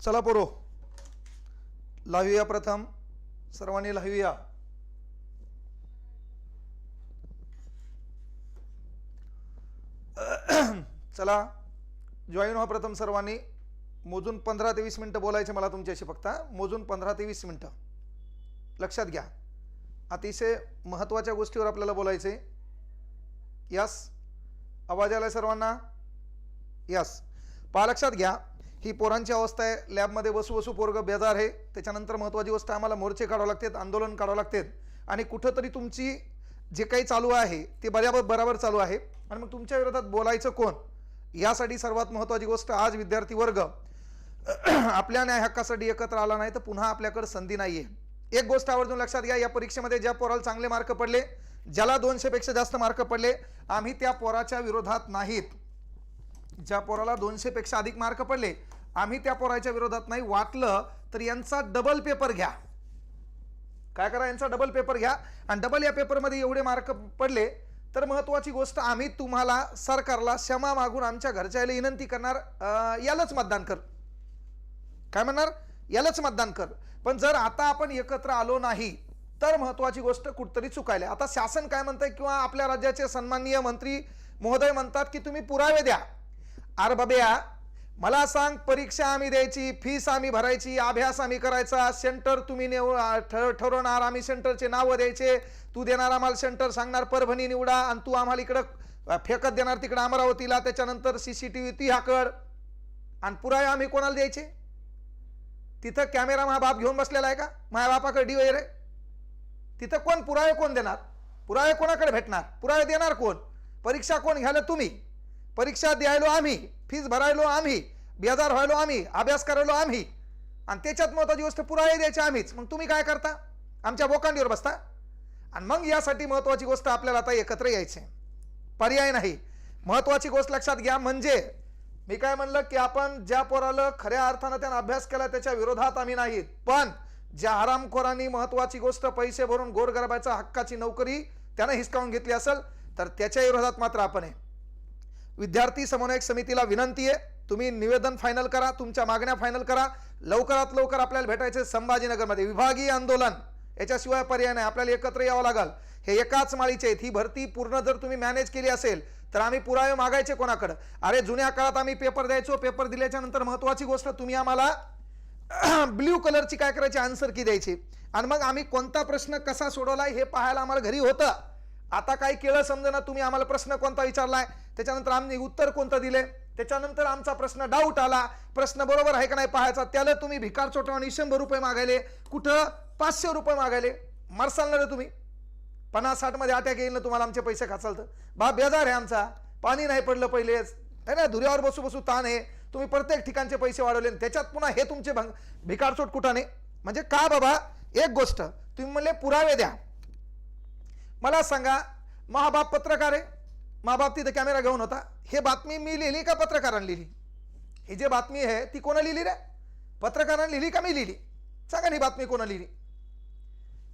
चला पोरो. लावूया प्रथम. सर्वांनी लावूया. चला. जॉईन व्हा प्रथम सर्वांनी. मोजून पंधरा ते वीस मिनटं बोलायचे मला तुमच्याशी फक्त मोजून पंधरा ते वीस मिनटं. लक्षात घ्या. अतिशय महत्त्वाच्या गोष्टीवर आपल्याला बोलायचे यस. आवाज आलाय सर्वांना? यस. पहा लक्षात घ्या. ही पोरांची अवस्था आहे. लॅबमध्ये बसू बसू पोरगं बेजार आहे. त्याच्यानंतर महत्त्वाची गोष्ट आम्हाला मोर्चे काढावं लागतात आंदोलन काढावं लागतात. आणि कुठंतरी तुमची जे काही चालू आहे ते बऱ्याबर बराबर चालू आहे. आणि मग तुमच्या विरोधात बोलायचं कोण? यासाठी सर्वात महत्त्वाची गोष्ट आज विद्यार्थी वर्ग. आपल्या न्याय हक्कासाठी एकत्र आला नाही तर पुन्हा आपल्याकडे संधी नाही आहे एक गोष्ट आवर्जून लक्षात घ्या या परीक्षेमध्ये ज्या पोराला चांगले मार्क पडले ज्याला दोनशेपेक्षा जास्त मार्क पडले आम्ही त्या पोराच्या विरोधात नाहीत. ज्या पोराला दोनशेपेक्षा अधिक मार्क पडले आम्ही त्या पोराच्या विरोधात नाही. वाटलं तर यांचा डबल पेपर घ्या. काय करा यांचा डबल पेपर घ्या. आणि डबल या पेपरमध्ये एवढे मार्क पडले तर महत्त्वाची गोष्ट आम्ही तुम्हाला सरकारला क्षमा मागून आमच्या घरच्याला विनंती करणार यालाच मतदान कर. काय म्हणणार? यालाच मतदान कर. पण जर आता आपण एकत्र आलो नाही तर महत्त्वाची गोष्ट कुठतरी चुकायला. आता शासन काय म्हणतंय किंवा आपल्या राज्याचे सन्माननीय मंत्री महोदय म्हणतात की तुम्ही पुरावे द्या. अरे बाब्या मला सांग परीक्षा आम्ही द्यायची फीस आम्ही भरायची अभ्यास आम्ही करायचा सेंटर तुम्ही नेव ठर ठरवणार आम्ही सेंटरचे नावं द्यायचे तू देणार आम्हाला सेंटर सांगणार परभणी निवडा आणि तू आम्हाला इकडं फेकत देणार तिकडं अमरावतीला त्याच्यानंतर सी सी टी व्ही ती हाकड आणि पुरावे आम्ही कोणाला द्यायचे? तिथं कॅमेरा मा बाप घेऊन बसलेला आहे का? माझ्या बापाकडे डी वगैरे तिथं कोण पुरावे कोण देणार? पुरावे कोणाकडे भेटणार? पुरावे देणार कोण? परीक्षा कोण घ्यायला तुम्ही? परीक्षा द्यायलो आम्ही फीज भरायलो आम्ही बेजार व्हायलो आम्ही अभ्यास करायलो आम्ही. आणि त्याच्यात महत्वाची गोष्ट पुरावे द्यायची आम्हीच. मग तुम्ही काय करता? आमच्या बोकांडीवर बसता? आणि मग यासाठी महत्वाची गोष्ट आपल्याला आता एकत्र यायचे पर्याय नाही. महत्वाची गोष्ट लक्षात घ्या म्हणजे मी काय म्हणलं की आपण ज्या पोराला खऱ्या अर्थानं त्यानं अभ्यास केला त्याच्या विरोधात आम्ही नाहीत पण ज्या हरामखोरांनी महत्वाची गोष्ट पैसे भरून गोरगरबाच्या हक्काची नोकरी त्यानं हिसकावून घेतली असेल तर त्याच्या विरोधात मात्र आपण आहे. विद्यार्थी समन्वयक समितीला विनंती आहे. तुम्ही निवेदन फायनल करा तुमच्या मागण्या फायनल करा. लवकरात लवकर आपल्याला भेटायचे संभाजीनगरमध्ये. विभागीय आंदोलन याच्याशिवाय पर्याय नाही. आपल्याला एकत्र यावं लागेल. हे एकाच माळीचे आहेत. ही भरती पूर्ण जर तुम्ही मॅनेज केली असेल तर आम्ही पुरावे मागायचे कोणाकडं? अरे जुन्या काळात आम्ही पेपर द्यायचो. पेपर दिल्याच्या नंतर महत्वाची गोष्ट तुम्ही आम्हाला ब्ल्यू कलरची काय करायची? आन्सर की द्यायची. आणि मग आम्ही कोणता प्रश्न कसा सोडवलाय हे पाहायला आम्हाला घरी होतं. आता काय केलं समजा तुम्ही आम्हाला प्रश्न कोणता विचारलाय? त्याच्यानंतर आम्ही उत्तर कोणतं दिले? त्याच्यानंतर आमचा प्रश्न डाऊट आला. प्रश्न बरोबर आहे का नाही पाहायचा? त्याला तुम्ही भिकार चोटावणी शंभर रुपये मागायले. कुठं? पाचशे रुपये मागायले. मरसाल ना रे तुम्ही. पन्नास साठमध्ये अटॅक येईल ना तुम्हाला आमचे पैसे खाचाल तर बा बेजार आहे आमचा. पाणी नाही पडलं पहिलेच. आहे ना? धुऱ्यावर बसू बसू ताण आहे. तुम्ही प्रत्येक ठिकाणचे पैसे वाढवले त्याच्यात पुन्हा हे तुमचे भंग भिकारचोट कुठाने म्हणजे का बाबा? एक गोष्ट. तुम्ही म्हणले पुरावे द्या. मला सांगा महाबाप पत्रकार आहे. महाबाप तिथे कॅमेरा घेऊन होता. हे बातमी मी लिहिली का पत्रकारांनी लिहिली? ही जी बातमी आहे ती कोणा लिहिली रे? पत्रकारांनी लिहिली का मी लिहिली? सांगा ही बातमी कोणा लिहिली?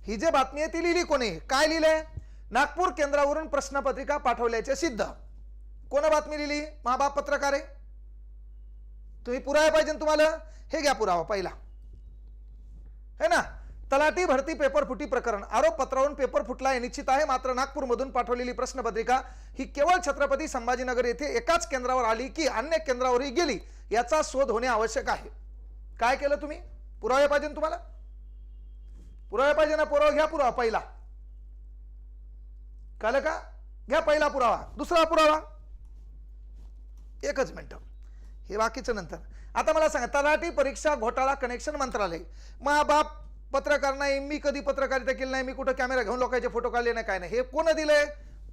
ही जी बातमी आहे ती लिहिली कोणी? काय लिहिलंय? नागपूर केंद्रावरून प्रश्नपत्रिका पाठवल्याचे सिद्ध. कोण बातमी लिहिली? महाबाप पत्रकार आहे. तुम्ही पुरावा पाहिजे तुम्हाला? हे घ्या पुरावा पहिला. है ना? तलाठी भरती पेपर फुटी प्रकरण. आरोपपत्रावरून पेपर फुटला हे निश्चित आहे. मात्र नागपूरमधून पाठवलेली प्रश्नपत्रिका ही केवळ छत्रपती संभाजीनगर येथे एकाच केंद्रावर आली की अन्य केंद्रावरही गेली याचा शोध होणे आवश्यक आहे. काय केलं तुम्ही? पुरावे पाहिजे तुम्हाला? पुरावे पाहिजे ना पुरावा? घ्या पुरावा पहिला. कळलं का? घ्या पहिला पुरावा. दुसरा पुरावा. एकच मिनटं. हे बाकीचं नंतर. आता मला सांगा तलाठी परीक्षा घोटाळा कनेक्शन मंत्रालय. मा बाप पत्रकार नाही मी कधी पत्रकारिता केली नाही मी कुठं कॅमेरा घेऊन लोकांचे फोटो काढले नाही काय नाही. हे कोण दिलंय?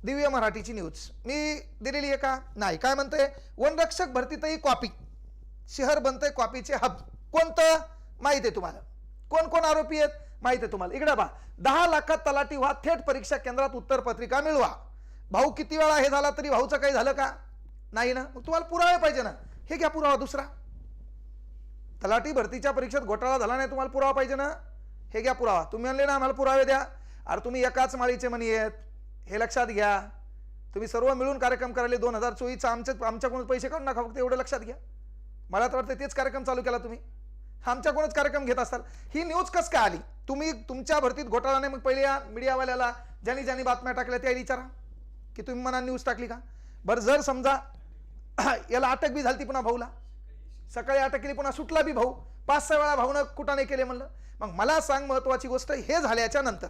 दिव्य मराठीची न्यूज मी दिलेली आहे का? नाही. काय म्हणतंय? वनरक्षक भरतीतही कॉपी शहर बनतंय कॉपीचे हब. कोणतं? माहिती आहे तुम्हाला. कोण कोण आरोपी आहेत? माहिती आहे तुम्हाला. इकडे बा दहा लाखात तलाठी व्हा थेट परीक्षा केंद्रात उत्तर पत्रिका मिळवा. भाऊ किती वेळा हे झाला तरी भाऊचं काही झालं का? नाही ना? मग तुम्हाला पुरावे पाहिजे ना. हे घ्या पुरावा दुसरा. तलाठी भरतीच्या परीक्षेत घोटाळा झाला नाही तुम्हाला पुरावा पाहिजे ना? हे घ्या पुरावा. तुम्ही म्हणले ना आम्हाला पुरावे द्या. अरे तुम्ही एकाच माळीचे म्हणी आहेत हे लक्षात घ्या. तुम्ही सर्व मिळून कार्यक्रम करायले दोन हजार चोवीसचा आमच्या आमच्याकडून पैसे काढून नका फक्त एवढं लक्षात घ्या. मला तर वाटतं तेच कार्यक्रम चालू केला तुम्ही. आमच्याकडूनच कार्यक्रम घेत असाल ही न्यूज कस काय आली? तुम्ही तुमच्या भरतीत घोटाळाने मग पहिले या मीडियावाल्याला ज्यांनी ज्यांनी बातम्या टाकल्या त्या विचारा. की तुम्ही मना न्यूज टाकली का? बरं जर समजा याला अटक बी झाली ती पुन्हा भाऊला. सकाळी अटक केली पुन्हा सुटला बी भाऊ. पाच सहा वेळा भाऊनं कुटाने केले म्हणलं. मग मला सांग महत्वाची गोष्ट हे झाल्याच्यानंतर.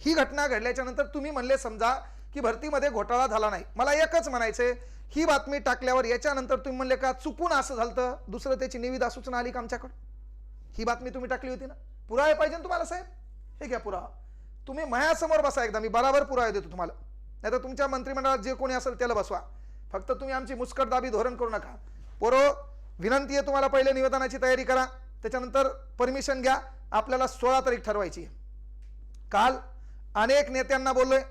ही घटना घडल्याच्या नंतर तुम्ही म्हणले समजा की भरतीमध्ये घोटाळा झाला नाही. मला एकच म्हणायचंय ही बातमी टाकल्यावर याच्यानंतर तुम्ही म्हणले का चुकून असं झालं तर दुसरं त्याची निविदा सूचना आली का आमच्याकडं? ही बातमी तुम्ही टाकली होती ना? पुरावे पाहिजे ना तुम्हाला साहेब? हे घ्या पुरावा. तुम्ही मायासमोर बसा एकदा मी बराबर पुरावे देतो तुम्हाला. नाही तर तुमच्या मंत्रिमंडळात जे कोणी असेल त्याला बसवा. फक्त तुम्ही आमची मुस्कटदाबी धोरण करू नका. पोरो विनंती आहे तुम्हाला पहिले निवेदनाची तयारी करा. त्याच्यानंतर परमिशन घ्या. आपल्याला सोळा तारीख ठरवायची काल अनेक नेत्यांना बोललोय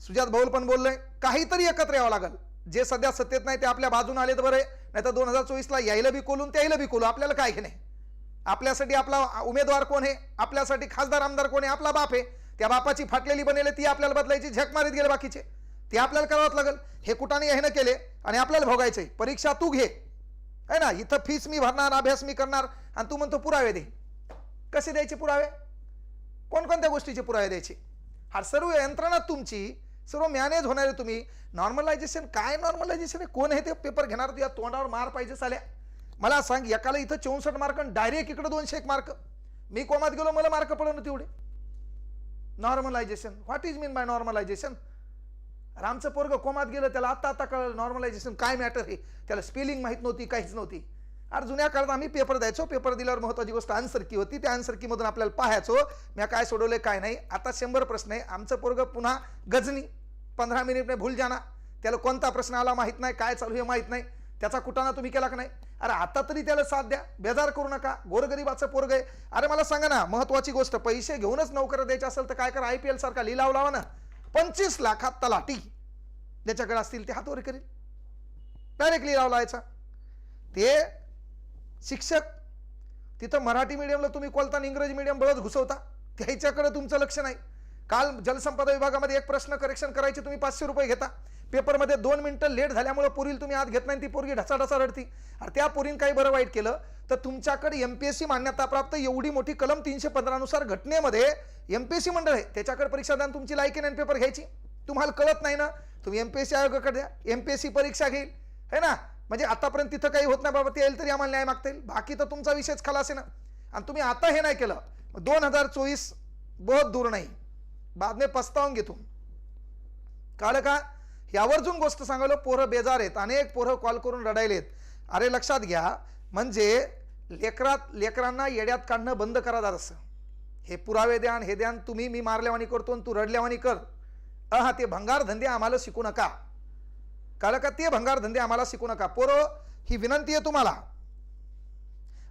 सुजात भाऊल पण बोललोय काहीतरी एकत्र यावं लागेल. जे सध्या सत्तेत नाही ते आपल्या बाजून आले तर बरे नाही तर दोन हजार चोवीसला यायला बी कोलून त्याला बी कोलू आपल्याला काय घेणे नाही आपल्यासाठी आपला उमेदवार कोण आहे? आपल्यासाठी खासदार आमदार कोण आहे? आपला बाप आहे. त्या बापाची फाटलेली बनेले ती आपल्याला बदलायची झक मारीत गेले बाकीचे. ते आपल्याला करावंच लागेल. हे कुठाने ह्यानं केले आणि आपल्याला भोगायचंय. परीक्षा तू घे. आहे ना? इथं फीस मी भरणार अभ्यास मी करणार आणि तू म्हणतो पुरावे दे. कसे द्यायचे पुरावे? कोणकोणत्या गोष्टीचे पुरावे द्यायचे? हा सर्व यंत्रणा तुमची सर्व मॅनेज होणारे तुम्ही. नॉर्मलायझेशन काय नॉर्मलायझेशन आहे? कोण आहे ते पेपर घेणार? या तोंडावर मार पाहिजे चाल्या मला सांग एकाला इथं चौसष्ट मार्क आणि डायरेक्ट इकडे दोनशे एक मार्क मी कोमात गेलो मला मार्क पडवणं तेवढे normalisation what is mean by normalisation अरे आमचं पोरग कोमात गेलं त्याला आता आता कळलं नॉर्मलायझेशन काय मॅटर आहे त्याला स्पेलिंग माहीत नव्हती काहीच नव्हती. अरे जुन्या काळात आम्ही पेपर द्यायचो पेपर दिल्यावर महत्त्वाची गोष्ट आन्सर की होती त्या आन्सर कीमधून आपल्याला पाहायचो मी काय सोडवले काय नाही. आता शंभर प्रश्न आहे आमचं पोरग पुन्हा गजनी पंधरा मिनिटने भूल जाना त्याला कोणता प्रश्न आला माहीत नाही काय चालू हे माहीत नाही. त्याचा कुटाणा तुम्ही केला का नाही? अरे आता तरी त्याला साथ द्या बेजार करू नका गोरगरीबाचं पोरग आहे. अरे मला सांगा ना महत्त्वाची गोष्ट पैसे घेऊनच नोकऱ्या द्यायच्या असेल तर काय करा आय पी एल सारखा लिलाव लावा ना. पंचवीस लाखात तलाठी ज्याच्याकडे असतील ते हातवर करेल. डायरेक्टली लिलाव लावायचा. ते शिक्षक तिथं मराठी मीडियमला तुम्ही कोलताना इंग्रजी मीडियम बळत घुसवता त्याच्याकडे तुमचं लक्ष नाही. काल जलसंपदा विभागामध्ये एक प्रश्न करेक्शन करायचे तुम्ही पाचशे रुपये घेता. पेपरमध्ये दोन मिनटं लेट झाल्यामुळे पुरील तुम्ही आत घेत नाही ती पोरगी ढसाढसा रडती. अरे त्या पुरीनं काही बरं वाईट केलं तर तुमच्याकडे एम पी एस सी मान्यताप्राप्त एवढी मोठी कलम तीनशे पंधरानुसार घटनेमध्ये एम पी एस सी मंडळ आहे. त्याच्याकडे परीक्षा द्या तुमची लायकी नाही पेपर घ्यायची. तुम्हाला कळत नाही ना? तुम्ही एम पी एस सी आयोगाकडे द्या. एम पी एस सी परीक्षा घेईल. है ना? म्हणजे आतापर्यंत तिथं काही होत नाही बाबा ते येईल तरी आम्हाला न्याय मागता येईल. बाकी तर तुमचा विषयच खलास आहे ना? आणि तुम्ही आता हे नाही केलं. दोन हजार चोवीस बहुत दूर नाही. बाद में पस्तावून घेतो. कळलं का? यावरजून गोष्ट सांगायलो पोरं बेजार आहेत अनेक पोरं कॉल करून रडायलेत. अरे लक्षात घ्या म्हणजे लेकरात लेकरांना येड्यात काढणं बंद करा असं. हे पुरावे द्या आणि हे द्या तुम्ही मी मारल्यावानी करतो आणि तू रडल्यावानी कर. अहा ते भंगार धंदे आम्हाला शिकू नका. कळलं का? ते भंगार धंदे आम्हाला शिकू नका. पोरं ही विनंती आहे तुम्हाला.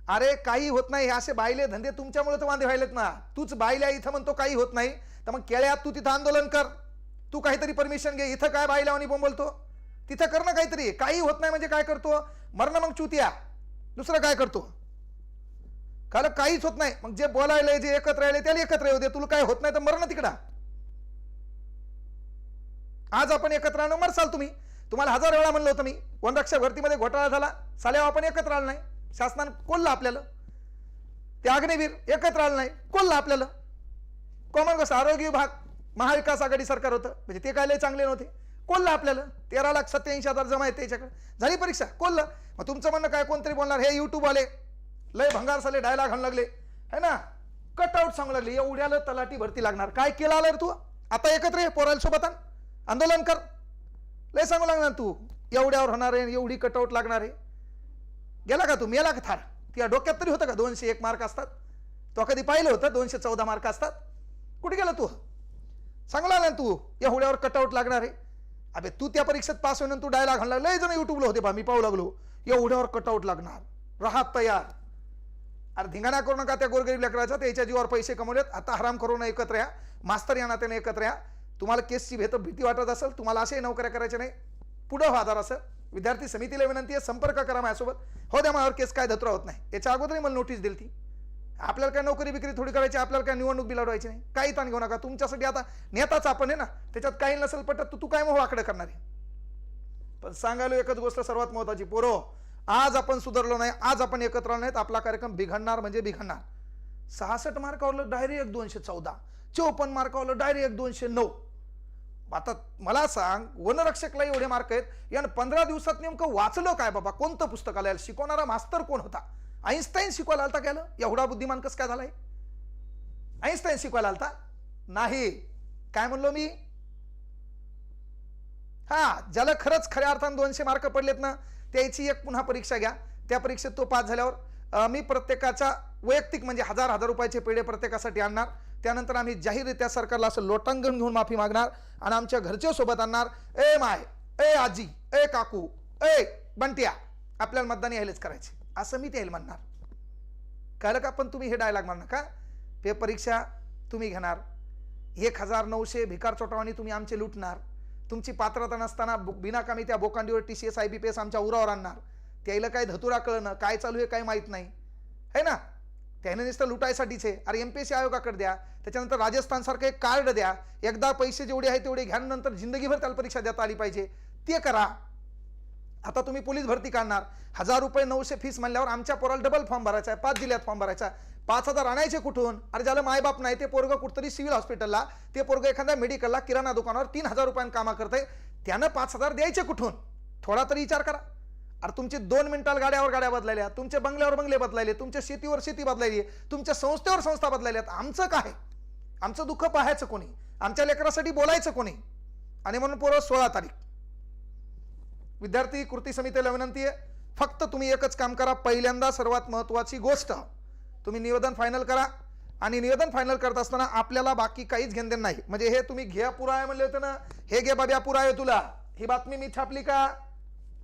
अरे काही होत नाही हे असे बायले धंदे तुमच्यामुळे तर वांदे व्हायलेत ना. तूच बायल्या इथं म्हणतो काही होत नाही. तर मग केळ्यात तू तिथं आंदोलन कर. तू काहीतरी परमिशन घे. इथं काय बायलावानी बोंबलतो? तिथं कर ना काहीतरी. काही होत नाही म्हणजे काय करतो? मरण मग चुतिया दुसरं काय करतो? कारण काहीच होत नाही. मग जे बोलायला जे एकत्र राहिले त्याला एकत्र येऊ दे. तुला काय होत नाही तर मरण तिकडा. आज आपण एकत्र आणून मरसाल तुम्ही. तुम्हाला हजार वेळा म्हणलं होतं मी. वनरक्षा भरतीमध्ये घोटाळा झाला. साल्यावर आपण एकत्र आलं नाही. शासनानं कोल्हा आपल्याला. ते अग्निवीर एकत्र आलं नाही. कोल्हा आपल्याला. कॉमन कसं आरोग्य विभाग. महाविकास आघाडी सरकार होतं. म्हणजे ते काय लय चांगले नव्हते. कोल्हा आपल्याला. तेरा लाख सत्याऐंशी हजार जमा आहेत त्याच्याकडे. झाली परीक्षा. कोल्हा. मग तुमचं म्हणणं काय? कोणतरी बोलणार हे यूट्यूबवाले आले लय भंगार साले डायलॉग घालू लागले. है ना? कटआउट सांगू लागले. एवढ्याला तलाठी भरती लागणार. काय केलं आलं रे तू? आता एकत्र ये पोराला सोबत आंदोलन कर. लय सांगू लागणार तू? एवढ्यावर होणार आहे एवढी कटआउट लागणार आहे. गेला का तू मेला का थार? तुझ्या डोक्यात तरी होतं का? दोनशे एक मार्क असतात. तो कधी पाहिलं होतं? दोनशे चौदा मार्क असतात. कुठे गेला तू? चांगला ना तू? होड्यावर कटआउट लागणार आहे. अबे तू त्या परीक्षेत पास होईन तू डायलॉग आणला लय जण युट्यूबला होते बा मी पाहू लागलो. या एवढ्यावर कटआउट लागणार. राहा तयार. अरे धिंगाणा करू नका त्या गोरगरीब लेकराचा त्याच्या जीवावर पैसे कमवलेत. आता हराम करून एकत्र या. मास्तर या नात्याने एकत्र या. तुम्हाला केसची भेट भीती वाटत असेल तुम्हाला असे नोकऱ्या करायच्या नाही. पुढं व्हा जरासं. विद्यार्थी समितीला विनंती आहे संपर्क करा माझ्यासोबत. हो द्या माझ्यावर केस काय धत्रा होत नाही. याच्या अगोदरही मला नोटीस दिली ती आपल्याला काय नोकरी बिक्री थोडी करायची आपल्याला काय निवडणूक बिलाडवायची नाही. काही ताण घेऊ नका. तुमच्यासाठी आता नेताच आपण आहे ना त्याच्यात काही नसेल पटत तर तू काय मग वाकडं करणार आहे? पण सांगायला एकच गोष्ट सर्वात महत्वाची पोरो आज आपण सुधारलो नाही आज आपण एकत्र आलो नाहीत. आपला कार्यक्रम बिघडणार म्हणजे बिघडणार. सहासष्ट मार्कावरलं डायरेक्ट दोनशे चौदा. चौपन्न मार्कावरलं डायरेक्ट दोनशे नऊ. आता मला सांग वनरक्षकला एवढे मार्क आहेत यानं पंधरा दिवसात नेमकं वाचलं काय बाबा? कोणतं पुस्तकाला शिकवणारा मास्तर कोण होता? आईन्स्टाईन शिकवायला आलता गेलं एवढा बुद्धिमान कसं काय झालाय? आईन्स्टाईन शिकवायला आलता? नाही. काय म्हणलो मी? हा ज्याला खरंच खऱ्या अर्थानं दोनशे मार्क पडलेत ना त्याची एक पुन्हा परीक्षा घ्या. त्या परीक्षेत तो पास झाल्यावर मी प्रत्येकाच्या वैयक्तिक म्हणजे हजार हजार रुपयाचे पेढे प्रत्येकासाठी आणणार. त्यानंतर आम्ही जाहीररित्या सरकारला असं लोटांगण घेऊन माफी मागणार आणि आमच्या घरच्या सोबत आणणार. ए माय ए आजी ए काकू ए बंटिया आपल्याला मतदान यायलाच करायचे असं मी त्याला म्हणणार. कळलं का? पण तुम्ही हे डायलॉग म्हणणार का? पे परीक्षा तुम्ही घेणार. एक हजार नऊशे भिकार चोटावानी तुम्ही आमचे लुटणार. तुमची पात्रता नसताना बिनाकामी त्या बोकांडीवर T C S I B P S आमच्या उरावर आणणार. त्याला काय धतुरा कळणं काय चालू आहे काय माहीत नाही. है ना? त्याने नुसतं लुटायसाठीच आहे. अरे एम पी एस सी आयोगाकडे द्या. त्याच्यानंतर राजस्थानसारखं एक कार्ड द्या. एकदा पैसे जेवढे आहेत तेवढे घ्या नंतर जिंदगीभर त्याला परीक्षा देता आली पाहिजे. ते करा. आता तुम्ही पोलीस भरती काढणार. हजार रुपये नऊशे फीस म्हणल्यावर आमच्या पोराला डबल फॉर्म भरायचा आहे पाच जिल्ह्यात फॉर्म भरायचा आहे. पाच हजार आणायचे कुठून? अरे ज्याला मायबाप नाही ते पोरग कुठतरी सिव्हिल हॉस्पिटलला ते पोरग एखाद्या मेडिकलला किराणा दुकानावर तीन हजार रुपयांना कामा करते त्यानं पाच हजार द्यायचे कुठून? थोडा तरी विचार करा. अरे तुमचे दोन मिनिटाला गाड्यावर गाड्या बदलायल्या तुमच्या बंगल्यावर बंगले बदलायले तुमच्या शेतीवर शेती बदलायली तुमच्या संस्थेवर संस्था बदलायल्यात. आमचं काय? आमचं दुःख पाहायचं कोणी? आमच्या लेकरासाठी बोलायचं कोणी? आणि म्हणून पोरं सोळा तारीख. विद्यार्थी कृती समितीला विनंती आहे फक्त तुम्ही एकच काम करा पहिल्यांदा सर्वात महत्त्वाची गोष्ट तुम्ही निवेदन फायनल करा. आणि निवेदन फायनल करत असताना आपल्याला बाकी काहीच घेणदेण नाही. म्हणजे हे तुम्ही घ्या पुरावे म्हणले होते ना हे घे बाब्या पुरावे तुला. ही बातमी मी छापली का?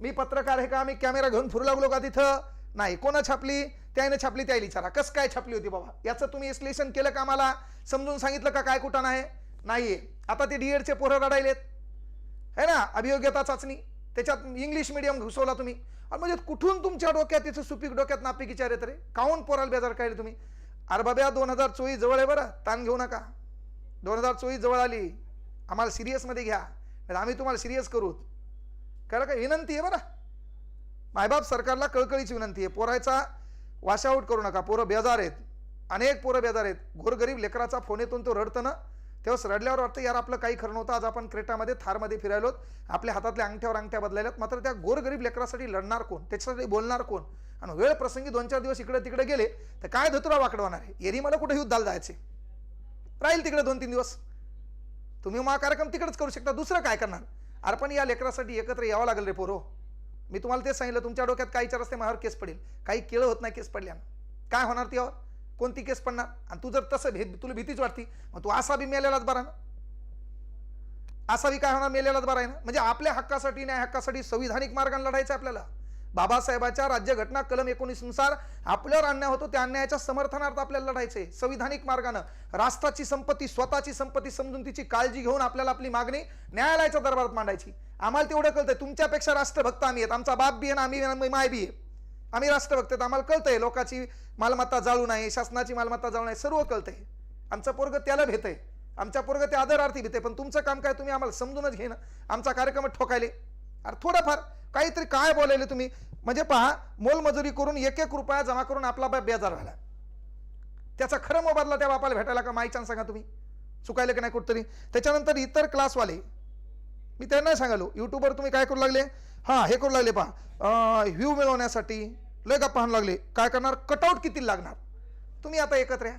मी पत्रकार आहे का? मी कॅमेरा घेऊन फिरू लागलो का तिथं? नाही. कोणा छापली? त्याने छापली त्याला विचारा. कसं काय छापली होती बाबा? याचं तुम्ही विश्लेषण केलं का मला समजून सांगितलं का काय कुठं नाही? आहे आता ते डीएडचे पोरं रडायलेत. है ना? अभियोग्यता चाचणी. त्याच्यात इंग्लिश मिडियम घुसवला तुम्ही. आणि म्हणजे कुठून तुमच्या डोक्यात तिचं सुपीक डोक्यात नापीक विचार येत रे काऊन पोराला बेजार काढले तुम्ही? अरे बाब्या दोन हजार चोवीस जवळ आहे बरं. ताण घेऊ नका. दोन हजार चोवीस जवळ आली. आम्हाला सिरियसमध्ये घ्या. नाही आम्ही तुम्हाला सिरियस करू. कळलं का विनंती आहे बरं? मायबाप सरकारला कळकळीची विनंती आहे. पोरायचा वॉशआउट करू नका. पोरं बेजार आहेत. अनेक पोरं बेजार आहेत. गोरगरीब लेकराचा फोन येतून तो रडतं ना? तेव्हा रडल्यावर वाटतं यार आपलं काही खरं नव्हतं. आज आपण क्रेटामध्ये थारमध्ये फिरायलोत आपल्या हातातल्या अंगठ्यावर अंगठ्या बदलायल्यात. मात्र त्या गोरगरीब लेकरासाठी लढणार कोण? त्याच्यासाठी बोलणार कोण? आणि वेळ प्रसंगी दोन चार दिवस इकडे तिकडे गेले तर काय धतुरा वाकडवणार आहे? एरी मला कुठे युद्धाला जायचे? राहील तिकडे दोन तीन दिवस. तुम्ही मग कार्यक्रम तिकडेच करू शकता. दुसरं काय करणार? अरे पण या लेकरासाठी एकत्र यावं लागेल रे पोरो. मी तुम्हाला तेच सांगितलं. तुमच्या डोक्यात काही विचार असते माझ्यावर केस पडेल. काही केळं होत नाही केस पडल्यानं. काय होणार त्यावर? कोणती केस पडणार? आणि तू जर तसं भेद तुला भीतीच वाटती मग तू असा बी मेलेलाच बरा ना. असा बी काय होणार? मेलेलाच बरा आहे ना. म्हणजे आपल्या हक्कासाठी न्याय हक्कासाठी संविधानिक मार्गाने लढायचं आहे आपल्याला. बाबासाहेबाच्या राज्यघटना कलम एकोणीसनुसार आपल्यावर अन्याय होतो त्या अन्यायाच्या समर्थनार्थ आपल्याला लढायचे संविधानिक मार्गानं राष्ट्राची संपत्ती स्वतःची संपत्ती समजून तिची काळजी घेऊन आपल्याला आपली मागणी न्यायालयाच्या दरबारात मांडायची. आम्हाला तेवढं कळतंय. तुमच्यापेक्षा राष्ट्रभक्त आम्ही आहेत. आमचा बाप बी आहे ना आम्ही माय बी आहे. आम्ही राष्ट्रभक्त आहेत आम्हाला कळतंय लोकांची मालमत्ता जाळू नाही शासनाची मालमत्ता जाळू नाही सर्व कळतंय. आमचं पोरग त्याला भेटय आमच्या पोरग ते आदरार्थी आहे पण तुमचं काम काय तुम्ही आम्हाला समजूनच घेणं. आमचा कार्यक्रम ठोकायले. अरे थोडंफार काहीतरी काय बोलायले तुम्ही? म्हणजे पहा मोलमजुरी करून एक एक रुपया जमा करून आपला बाप बेजार झाला. त्याचा खरं मोबदला त्या बापाला भेटायला का माईचान सांगा तुम्ही? चुकायले की नाही कुठतरी? त्याच्यानंतर इतर क्लासवाले मी त्यांना सांगालो युट्यूबवर तुम्ही काय करू लागले? हां हे करू लागले पहा. व्ह्यू मिळवण्यासाठी लय गप्पा हाणू लागले. काय करणार? कटआउट किती लागणार? तुम्ही आता एकत्र या.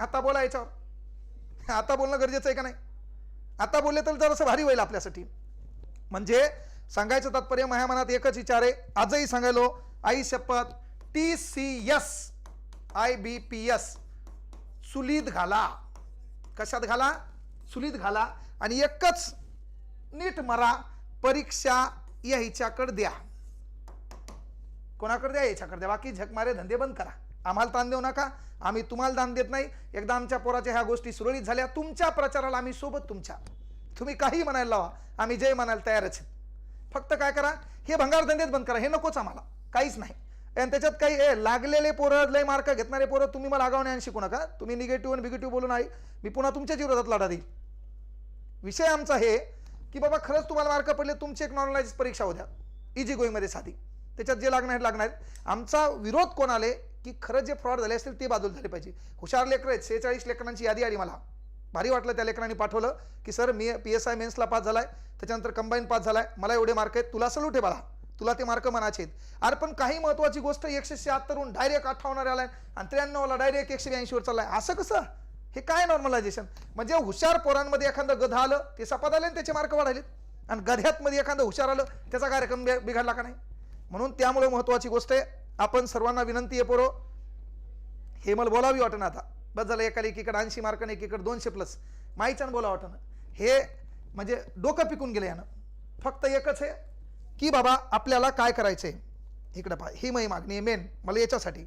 आता बोला याच्यावर. आता बोलणं गरजेचं आहे का नाही? आता बोलले तर जरासं भारी होईल आपल्यासाठी. म्हणजे सांगायचं तात्पर्य माझ्या मनात एकच विचार आहे. आजही सांगायलो आई शपथ T C S I B P S चुलीत घाला. कशात घाला? चुलीत घाला. आणि एकच नीट मरा. परीक्षा या हिच्याकडे द्या. कोणाकडे द्या? याच्याकडे द्या. बाकी झकमारे धंदे बंद करा. आम्हाला ताण देऊ नका. आम्ही तुम्हाला दान देत नाही. एकदा आमच्या पोराच्या ह्या गोष्टी सुरळीत झाल्या. तुमच्या प्रचाराला आम्ही सोबत तुमच्या. तुम्ही काही म्हणायला लावा. आम्ही जय म्हणायला तयारच फक्त काय करा? हे भंगार धंदेच बंद करा. हे नकोच आम्हाला. काहीच नाही. आणि त्याच्यात काही ए लागलेले पोरं लय मार्क घेतणारे पोरं तुम्ही मला आगावणे शिकू नका. तुम्ही निगेटिव्ह आणि बिगेटिव्ह बोलून आहे. मी पुन्हा तुमच्याच विरोधात लढा देईल विषय आमचा हे की बाबा खरंच तुम्हाला मार्क पडले तुमची एक नॉर्मलाइज परीक्षा होत्या इजी गोईमध्ये साधी. त्याच्यात जे लागणार आहेत, लागणार आहेत. आमचा विरोध कोण आले की खरं जे फ्रॉड झाले असतील ते बाजूला झाले पाहिजे. हुशार लेकर आहेत सेहेचाळीस लेकरांची यादी आली मला. भारी वाटलं त्या लेकरांनी पाठवलं की सर मी पी एस आय मेन्सला पास झालाय त्याच्यानंतर कंबाईन पास झालाय. मला एवढे मार्क आहेत तुला सलूट आहे बाळा. तुला ते मार्क मनाचे आहेत. अरे पण काही महत्त्वाची गोष्ट एकशे शहात्तरहून डायरेक्ट अठ्ठावन्न आलाय आणि त्र्याण्णवला डायरेक्ट एकशे ब्याऐंशीवर चाललाय. असं कसं? हे काय नॉर्मलायझेशन म्हणजे हुशार पोरांमध्ये एखादं गध आलं ते सपात आले आणि त्याचे मार्क वाढालेत आणि गध्यातमध्ये एखादं हुशार आलं त्याचा कार्यक्रम बिघडला का नाही? म्हणून त्यामुळे महत्त्वाची गोष्ट आहे. आपण सर्वांना विनंती आहे पोरो हे मला बोलावी वाटणं आता. बस झालं एकाला एकीकडे ऐंशी मार्काने एकीकडे दोनशे प्लस माईच्यानं बोला वाटणं हे म्हणजे डोकं पिकून गेलं यानं. फक्त एकच आहे की बाबा आपल्याला काय करायचंय? इकडं पहा ही माही मागणी आहे मेन मला याच्यासाठी.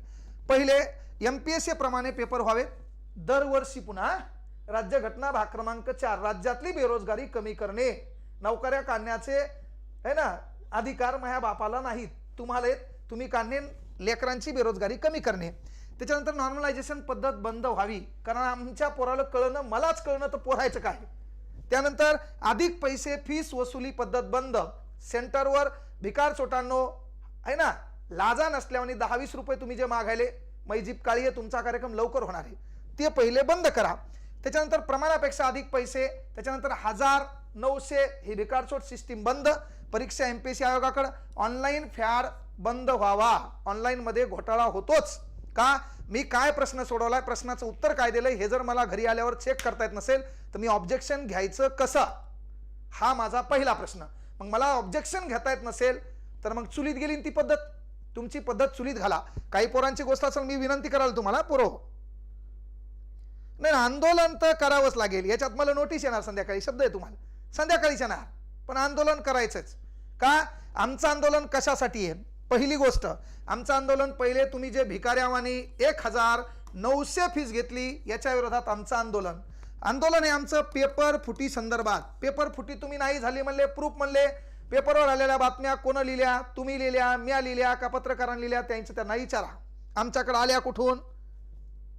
पहिले एम पी एस प्रमाणे पेपर व्हावेत दरवर्षी पुन्हा राज्यघटना भाग क्रमांक चार. राज्यातली बेरोजगारी कमी करणे. नोकऱ्या काढण्याचे आहे ना? अधिकार माझ्या बापाला नाहीत. तुम्हाला तुम्ही काढणे लेकरांची बेरोजगारी कमी करणे. त्याच्यानंतर नॉर्मलायझेशन पद्धत बंद व्हावी. कारण आमच्या पोराला कळणं मलाच कळणं तर पोरायचं काय? त्यानंतर अधिक पैसे फीस वसुली पद्धत बंद. सेंटरवर भिकार चोटांनो आहे ना? लाजा नसल्याने दहा वीस रुपये तुम्ही जे मागायले मैजीप काळी आहे तुमचा कार्यक्रम लवकर होणार आहे. ते पहिले बंद करा. त्याच्यानंतर प्रमाणापेक्षा अधिक पैसे त्याच्यानंतर हजार नऊशे ही भिकारचोट सिस्टीम बंद. परीक्षा एम पी एस सी आयोगाकडं ऑनलाईन फॅड बंद व्हावा. ऑनलाईनमध्ये घोटाळा होतोच. का? मी काय प्रश्न सोडवलाय? प्रश्नाचं उत्तर काय दिलंय? हे जर मला घरी आल्यावर चेक करता येत नसेल तर मी ऑब्जेक्शन घ्यायचं कसं? हा माझा पहिला प्रश्न. मग मला ऑब्जेक्शन घेता येत नसेल तर मग चुलीत गेली ती पद्धत. तुमची पद्धत चुलीत घाला. काही पोरांची गोष्ट असेल मी विनंती कराल तुम्हाला पोरो. नाही आंदोलन तर करावंच लागेल. याच्यात मला नोटीस येणार संध्याकाळी. शब्द आहे तुम्हाला. संध्याकाळीच येणार. पण आंदोलन करायचंच. का आमचं आंदोलन कशासाठी आहे? पहिली गोष्ट आमचं आंदोलन पहिले तुम्ही जे भिकाऱ्यावानी एक हजार नऊशे फीस घेतली याच्या विरोधात आमचं आंदोलन. आंदोलन आहे आमचं पेपर फुटी संदर्भात. पेपर फुटी तुम्ही नाही झाली म्हणले प्रूफ म्हणले पेपरवर आलेल्या बातम्या कोण लिहिल्या तुम्ही लिहिल्या म्या लिहिल्या का पत्रकारांनी लिहिल्या त्यांचं त्यांना विचारा. आमच्याकडे आल्या कुठून?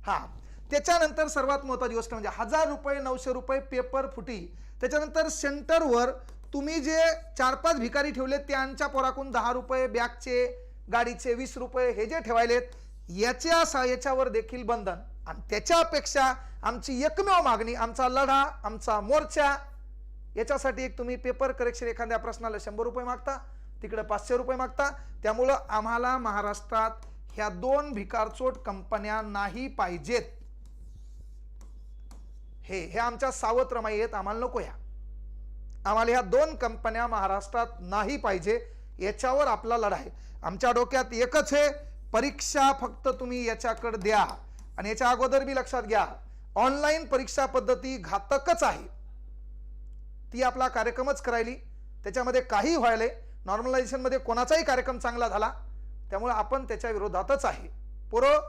हा. त्याच्यानंतर सर्वात महत्वाची गोष्ट म्हणजे हजार रुपये नऊशे रुपये पेपर फुटी. त्याच्यानंतर सेंटरवर तुम्ही जे चार पाच भिकारी ठेवले त्यांच्या पोराकून दहा रुपये बॅगचे गाडीचे वीस रुपये हे जे ठेवायलेत याच्या सा- याच्यावर देखील बंधन. आणि त्याच्यापेक्षा आमची एकमेव मागणी आमचा लढा आमचा मोर्चा याच्यासाठी एक तुम्ही पेपर करेक्शन एखाद्या प्रश्नाला शंभर रुपये मागता तिकडे पाचशे रुपये मागता. त्यामुळं आम्हाला महाराष्ट्रात ह्या दोन भिकारचोट कंपन्या नाही पाहिजेत. हे हे आमच्या सावत्र माई आहेत आम्हाला नको ह्या आम्हाला ह्या दोन कंपन्या महाराष्ट्रात नाही पाहिजे याच्यावर आपला लढा आहे. आमच्या डोक्यात एकच आहे परीक्षा फक्त तुम्ही याच्याकडे द्या. आणि याच्या अगोदर बी लक्षात घ्या ऑनलाईन परीक्षा पद्धती घातकच आहे. ती आपला कार्यक्रमच करायली. त्याच्यामध्ये काही व्हायले नॉर्मलायझेशनमध्ये कोणाचाही कार्यक्रम चांगला झाला त्यामुळे आपण त्याच्या विरोधातच आहे. पोरं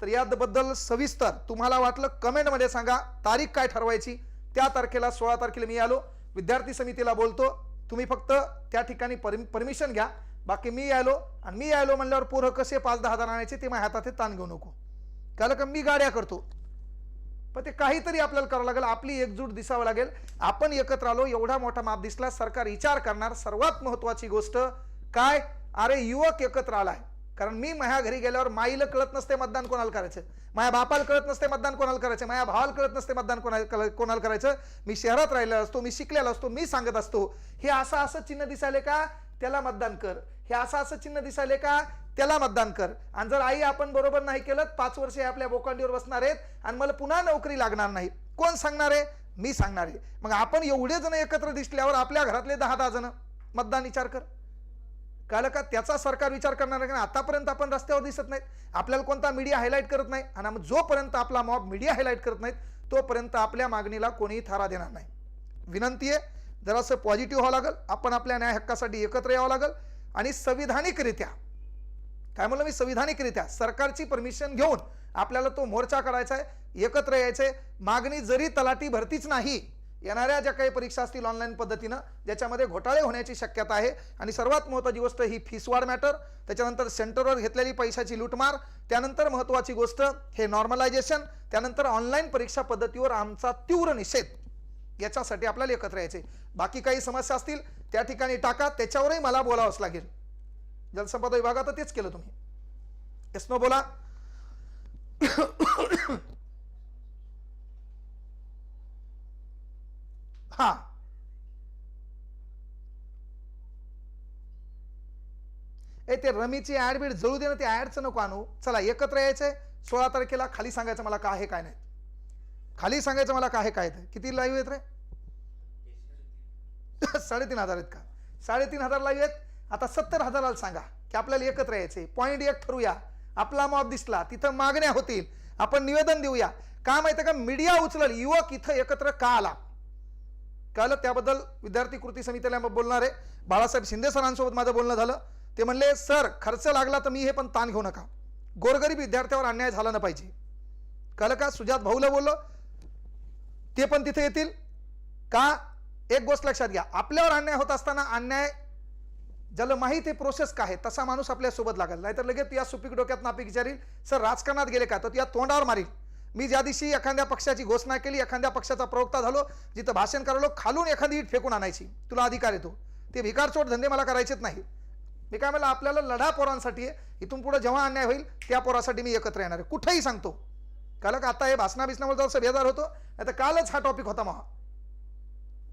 तर याबद्दल सविस्तर तुम्हाला वाटलं कमेंटमध्ये सांगा. तारीख काय ठरवायची? त्या तारखेला सोळा तारखेला मी आलो. विद्यार्थी समितीला बोलतो तुम्ही फक्त त्या ठिकाणी परमिशन घ्या. बाकी मी यायलो आणि मी यायलो म्हणल्यावर पोरं कसे पाच दहा हजार आणायचे ते माझ्या हातात हे ताण घेऊ नको. कारण का मी गाड्या करतो? पण ते काहीतरी आपल्याला करावं लागेल. आपली एकजूट दिसावं लागेल. आपण एकत्र आलो एवढा मोठा माप दिसला सरकार विचार करणार. सर्वात महत्त्वाची गोष्ट काय? अरे युवक एकत्र आलाय. कारण मी माझ्या घरी गेल्यावर माईला कळत नसते मतदान कोणाला करायचं. माझ्या बापाला कळत नसते मतदान कोणाला करायचं. माझ्या भावाला कळत नसते मतदान कोणाला कोणाला करायचं. मी शहरात राहिला असतो मी शिकलेला असतो मी सांगत असतो. हे असं असं चिन्ह दिसायले का? त्याला मतदान कर. हे असं असं चिन्ह दिसायले का? त्याला मतदान कर. आणि जर आई आपण बरोबर नाही केलं पाच वर्ष हे आपल्या बोकांडीवर बसणार आहेत आणि मला पुन्हा नोकरी लागणार नाही. कोण सांगणार आहे? मी सांगणार आहे. मग आपण एवढे जण एकत्र दिसल्यावर आपल्या घरातले दहा दहा जण मतदान विचार कर. कळलं का त्याचा सरकार विचार करणार आहे आतापर्यंत आपण रस्त्यावर दिसत नाहीत. आपल्याला कोणता मीडिया हायलाईट करत नाही. आणि मग जोपर्यंत आपला मॉब मीडिया हायलाईट करत नाहीत तोपर्यंत आपल्या मागणीला कोणीही थारा देणार नाही. विनंती आहे जरासं पॉझिटिव्ह व्हावं लागेल. आपण आपल्या न्याय हक्कासाठी एकत्र यावं लागेल. आणि संविधानिकरित्या काय म्हणलं मी? संविधानिकरित्या सरकारची परमिशन घेऊन आपल्याला तो मोर्चा करायचा आहे एकत्र यायचं आहे. मागणी जरी तलाठी भरतीच नाही येणाऱ्या ज्या काही परीक्षा असतील ऑनलाईन पद्धतीनं ज्याच्यामध्ये घोटाळे होण्याची शक्यता आहे. आणि सर्वात महत्त्वाची गोष्ट ही फीसवाढ मॅटर त्याच्यानंतर सेंटरवर घेतलेली पैशाची लूटमार. त्यानंतर महत्त्वाची गोष्ट हे नॉर्मलायझेशन त्यानंतर ऑनलाईन परीक्षा पद्धतीवर आमचा तीव्र निषेध. याच्यासाठी आपल्याला एकत्र यायचे बाकी काही समस्या असतील त्या ठिकाणी टाका. त्याच्यावरही मला बोलावंच लागेल. जलसंपदा विभागात तेच केलं तुम्ही. येस नो बोला. हा. ए ते रमीची ॲडबीड जळू दे ना ते ॲडचं नको आणू. चला एकत्र यायचंय. सोळा तारखेला खाली सांगायचं मला काय आहे काय नाही. खाली सांगायचं मला काय आहे काय नाही. किती लाईव्ह आहेत रे? साडेतीन हजार आहेत का? साडेतीन हजार लाईव्ह आहेत. आता सत्तर हजाराला सांगा की आपल्याला एकत्र यायचे पॉईंट एक ठरूया आपला मॉब दिसला तिथं मागण्या होतील. आपण निवेदन देऊया. का माहिती का मीडिया उचलल युवक इथं एकत्र का आला? कळलं त्याबद्दल विद्यार्थी कृती समितीला मग बोलणार आहे. बाळासाहेब शिंदे सरांसोबत माझं बोलणं झालं. ते म्हणले सर खर्च लागला तर मी हे पण ताण घेऊ नका. गोरगरीब विद्यार्थ्यावर अन्याय झाला ना पाहिजे. कळलं का सुजात भाऊला बोललो ते पण तिथे येतील. का? एक गोष्ट लक्षात घ्या. आपल्यावर अन्याय होत असताना अन्याय ज्याला माहीत आहे प्रोसेस काय आहे तसा माणूस आपल्यासोबत लागेल. नाहीतर लगेच या सुपीक डोक्यात नापीक विचारील सर राजकारणात गेले का? तर त्या तोंडावर मारील. मी ज्या दिवशी एखाद्या पक्षाची घोषणा केली एखाद्या पक्षाचा प्रवक्ता झालो जिथं भाषण करालो खालून एखादी ईट फेकून आणायची. तुला अधिकार येतो. ते भिकारचोट धंदे मला करायचेच नाही. मी काय म्हणलं आपल्याला लढा पोरांसाठी आहे. इथून पुढे जेव्हा अन्याय होईल त्या पोरासाठी मी एकत्र येणार आहे. कुठंही सांगतो. काल का आता हे भाषणा बिसनावर जसं बेजार होतो. नाही तर कालच हा टॉपिक होता महा.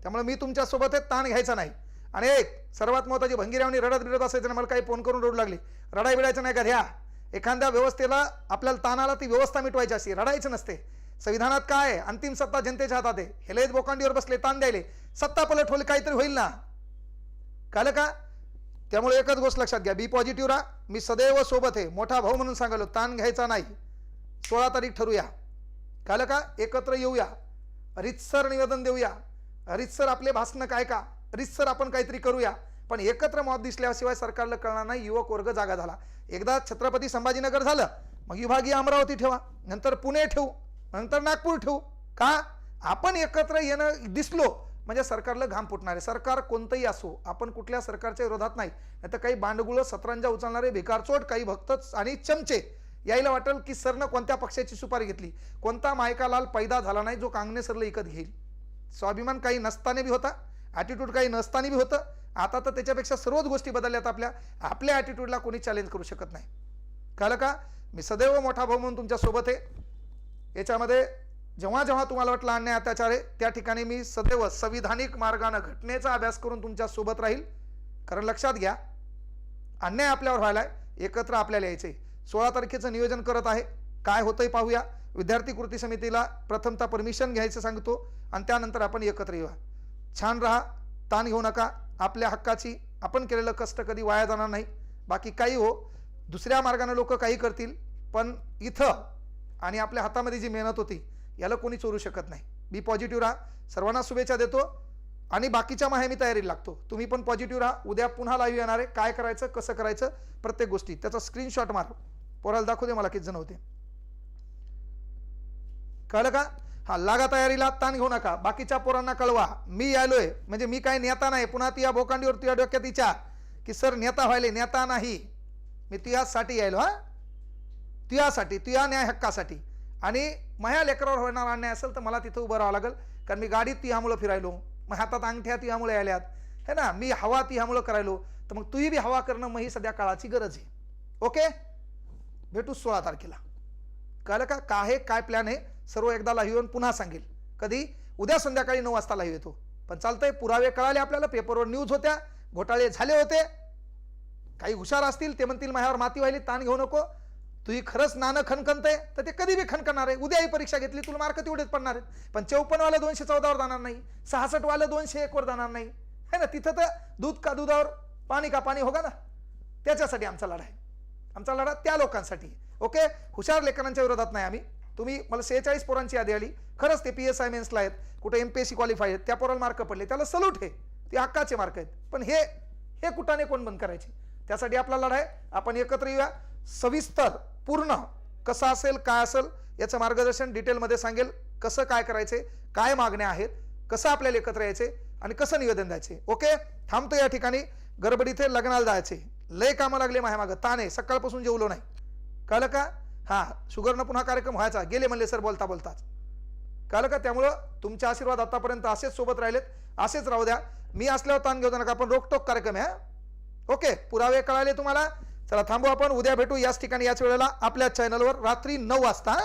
त्यामुळे मी तुमच्यासोबत हे ताण घ्यायचा नाही. आणि एक सर्वात महत्त्वाची भंगीरावणी रडत बिडत असायचं ना मला काही फोन करून रडू लागली. रडाई बिडायचं नाही का? घ्या एखाद्या व्यवस्थेला आपल्याला तानाला ती व्यवस्था मिटवायची असते रडायचं नसते. संविधानात काय आहे? अंतिम सत्ता जनतेच्या हातात आहे. हेलेत बोकांडीवर बसले ताण द्यायले. सत्ता पलट होईल काहीतरी होईल ना. कळलं का? त्यामुळे एकच गोष्ट लक्षात घ्या. बी पॉझिटिव्ह राहा. मी सदैव सोबत आहे. मोठा भाऊ म्हणून सांगालो ताण घ्यायचा नाही. सोळा तारीख ठरूया. कालं का? एकत्र येऊया. रितसर निवेदन देऊया. रितसर आपले भाषणं काय का? रितसर आपण काहीतरी करूया. पण एकत्र मत दिसल्याशिवाय सरकारला कळणार नाही युवक वर्ग जागा झाला. एकदा छत्रपती संभाजीनगर झालं मग विभागीय अमरावती ठेवा नंतर पुणे ठेवू नंतर नागपूर ठेवू. का? आपण एकत्र येणं दिसलो म्हणजे सरकारला घाम फुटणार आहे. सरकार कोणतंही असो आपण कुठल्या सरकारच्या विरोधात नाही. नाही तर काही बांडगुळं सतरंजा उचलणारे भिकारचोट काही भक्त आणि चमचे. यायला वाटेल की सरनं कोणत्या पक्षाची सुपारी घेतली? कोणता मायकालाल पैदा झाला नाही जो कांगणे इकत विकत घेईल? स्वाभिमान काही नसताना बी होता ॲटिट्यूड काही नसताना बी होतं आता तर त्याच्यापेक्षा सर्वच गोष्टी बदलल्यात आपल्या. आपल्या ॲटिट्यूडला कोणी चॅलेंज करू शकत नाही. कळलं का? मी सदैव मोठा भाऊ म्हणून तुमच्यासोबत आहे. याच्यामध्ये जेव्हा जेव्हा तुम्हाला वाटलं अन्याय अत्याचार आहे त्या ठिकाणी मी सदैव संविधानिक मार्गानं घटनेचा अभ्यास करून तुमच्यासोबत राहील. कारण लक्षात घ्या अन्याय आपल्यावर व्हायलाय एकत्र आपल्याला यायचे सोळा तारखेचं नियोजन करत आहे. काय होतंय पाहूया. विद्यार्थी कृती समितीला प्रथमतः परमिशन घ्यायचं सांगतो. आणि त्यानंतर आपण एकत्र येऊया. छान राहा. ताण घेऊ नका. आपल्या हक्काची आपण केलेलं कष्ट कधी वाया जाणार नाही. बाकी काही हो. दुसऱ्या मार्गाने लोक काही करतील पण इथं आणि आपल्या हातामध्ये जी मेहनत होती याला कोणी चोरू शकत नाही. बी पॉझिटिव्ह राहा. सर्वांना शुभेच्छा देतो. आणि बाकीच्या माहे मी तयारीला लागतो. तुम्ही पण पॉझिटिव्ह राहा. उद्या पुन्हा लाईव्ह येणार आहे. काय करायचं कसं करायचं प्रत्येक गोष्टी. त्याचा स्क्रीनशॉट मार. पोराला दाखवू दे मला किती जण होते. कळलं का? हा लागा तयारीला ताण घेऊ नका. बाकीच्या पोरांना कळवा. मी आलोय म्हणजे मी काय नेता नाही. पुन्हा ती या भोकांडीवर तुझ्या डोक्यात विचार की सर नेता व्हायले. नेता नाही. मी तुझ्यासाठी यायलो हा? तुझ्यासाठी तुझ्या न्याय हक्कासाठी. आणि माझ्या लेकरावर होणार अन्याय असेल तर मला तिथं उभं राहावं लागेल. कारण मी गाडीत तुझ्यामुळं फिरायलो. मग हातात अंगठ्या तुझ्यामुळे आल्यात है ना? मी हवा तुझ्यामुळं करायलो. तर मग तुही बी हवा करणं मग ही सध्या काळाची गरज आहे. ओके? भेटू सोळा तारखेला. कळलं का? काय आहे? काय प्लॅन आहे? सर्व एकदा लाईव्ह येऊन पुन्हा सांगेल. कधी? उद्या संध्याकाळी नऊ वाजता लाईव्ह येतो. पण चालतंय पुरावे कळाले आपल्याला पेपरवर न्यूज होत्या घोटाळे झाले होते. काही हुशार असतील ते म्हणतील माझ्यावर माती व्हायली ताण घेऊ नको. तुही खरंच नाणं आहे तर ते कधी बी खणखणार आहे. उद्याही परीक्षा घेतली तुला मार्क तेवढेच पडणार आहेत. पण चौपन्नवाला दोनशे चौदावर जाणार नाही. सहासष्टवाला दोनशे एकवर जाणार नाही. है ना? तिथं तर दूध का दुधावर पाणी का पाणी होगा ना? त्याच्यासाठी आमचा लढा आहे. आमचा लढा त्या लोकांसाठी ओके? हुशार लेखनांच्या विरोधात नाही आम्ही. तुम्ही मला सेहेचाळीस पोरांची यादी आली. खरंच ते पी एस आय मेन्सला आहेत. कुठे M P S C qualify आहेत. त्या पोराला मार्क पडले. त्याला सलूट आहे ते हक्काचे मार्क आहेत. पण हे हे कुठाने कोण बंद करायचे? त्यासाठी आपला लढा आहे. आपण एकत्र येऊया. सविस्तर पूर्ण कसं असेल काय असेल याचं मार्गदर्शन डिटेलमध्ये सांगेल. कसं काय करायचे काय मागण्या आहेत कसं आपल्याला एकत्र यायचे आणि कसं निवेदन द्यायचे. ओके? थांबतो या ठिकाणी. गडबड इथे लग्नाला जायचे. लय कामं लागले माझ्या मागं ताने सकाळपासून जेवलो नाही. कळलं का? हां शुगरनं पुन्हा कार्यक्रम व्हायचा. गेले म्हणले सर बोलता बोलताच. कळलं का? त्यामुळं तुमचे आशीर्वाद आतापर्यंत असेच सोबत राहिलेत. असेच राहू द्या. मी असल्यावर ताण घेऊ नका आपण रोकटोक कार्यक्रम आहे ओके पुरावे कळाले तुम्हाला? चला थांबू आपण. उद्या भेटू याच ठिकाणी याच वेळेला आपल्या चॅनलवर रात्री नऊ वाजता